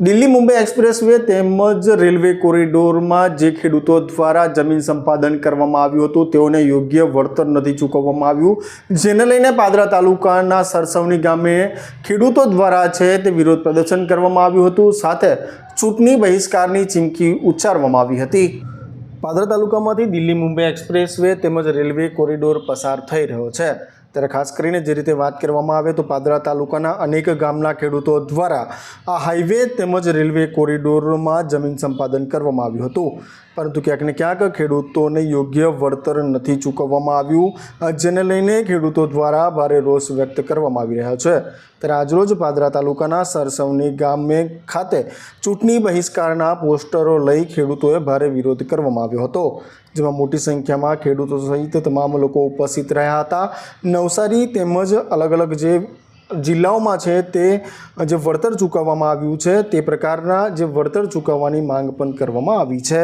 Delhi Mumbai expressway તેમજ railway કોરિડોરમાં જે ખેડૂતો દ્વારા જમીન સંપાદન કરવામાં આવ્યું હતું, તેઓને યોગ્ય વળતર નથી ચૂકવવામાં આવ્યું. જેને લઈને પાદરા તાલુકાના સરસવની ગામે ખેડૂતો દ્વારા છે તે વિરોધ પ્રદર્શન કરવામાં આવ્યું હતું. સાથે ચૂંટણી બહિષ્કારની ચીમકી ઉચ્ચારવામાં આવી હતી. પાદરા તાલુકામાંથી દિલ્હી મુંબઈ એક્સપ્રેસ વે તેમજ રેલવે કોરિડોર પસાર થઈ રહ્યો છે. ત્યારે ખાસ કરીને જે રીતે વાત કરવામાં આવે તો પાદરા તાલુકાના અનેક ગામના ખેડૂતો દ્વારા આ હાઈવે તેમજ રેલવે કોરિડોરમાં જમીન સંપાદન કરવામાં આવ્યું હતું. પરંતુ ક્યાંક ને ક્યાંક ખેડૂતોને યોગ્ય વળતર નથી ચૂકવવામાં આવ્યું જેને લઈને ખેડૂતો દ્વારા ભારે રોષ વ્યક્ત કરવામાં આવી રહ્યો છે. ત્યારે આજરોજ પાદરા તાલુકાના સરસવની ગામે ખાતે ચૂંટણી બહિષ્કારના પોસ્ટરો લઈ ખેડૂતોએ ભારે વિરોધ કરવામાં આવ્યો હતો. જેમાં મોટી સંખ્યામાં ખેડૂતો સહિત તમામ લોકો ઉપસ્થિત રહ્યા હતા. નવસારી તેમજ અલગ અલગ જે જિલ્લાઓમાં છે તે જે વળતર ચૂકવવામાં આવ્યું છે તે પ્રકારના જે વળતર ચૂકવવાની માંગ પણ કરવામાં આવી છે.